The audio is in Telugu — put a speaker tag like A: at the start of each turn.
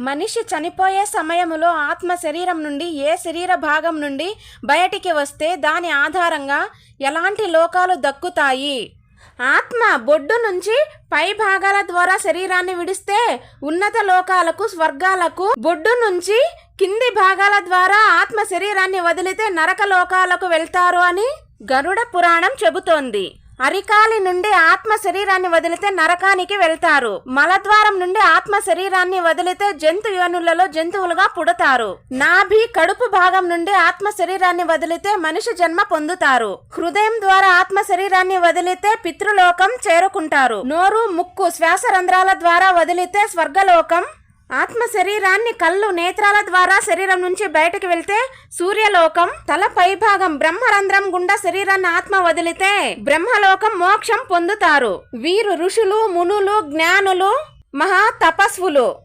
A: మనిషి చనిపోయే సమయములో ఆత్మ శరీరం నుండి ఏ శరీర భాగం నుండి బయటికి వస్తే దాని ఆధారంగా ఎలాంటి లోకాలు దక్కుతాయి? ఆత్మ బొడ్డు నుంచి పై భాగాల ద్వారా శరీరాన్ని విడిస్తే ఉన్నత లోకాలకు స్వర్గాలకు బొడ్డు నుంచి కింది భాగాల ద్వారా ఆత్మ శరీరాన్ని వదిలితే నరక లోకాలకు వెళ్తారు అని గరుడ పురాణం చెబుతోంది. అరికాలి నుండి ఆత్మ శరీరాన్ని వదిలితే నరకానికి వెళ్తారు. మలద్వారం నుండి ఆత్మ శరీరాన్ని వదిలితే జంతు యోనులలో జంతువులుగా పుడతారు. నాభి కడుపు భాగం నుండి ఆత్మ శరీరాన్ని వదిలితే మనిషి జన్మ పొందుతారు. హృదయం ద్వారా ఆత్మ శరీరాన్ని వదిలితే పితృలోకం చేరుకుంటారు. నోరు ముక్కు శ్వాస రంధ్రాల ద్వారా వదిలితే స్వర్గలోకం ఆత్మ శరీరాన్ని కళ్ళు నేత్రాల ద్వారా శరీరం నుంచి బయటకు వెళ్తే సూర్యలోకం తల పైభాగం బ్రహ్మరంధ్రం గుండా శరీరాన్ని ఆత్మ వదిలితే బ్రహ్మలోకం మోక్షం పొందుతారు. వీరు ఋషులు మునులు జ్ఞానులు మహా తపస్వులు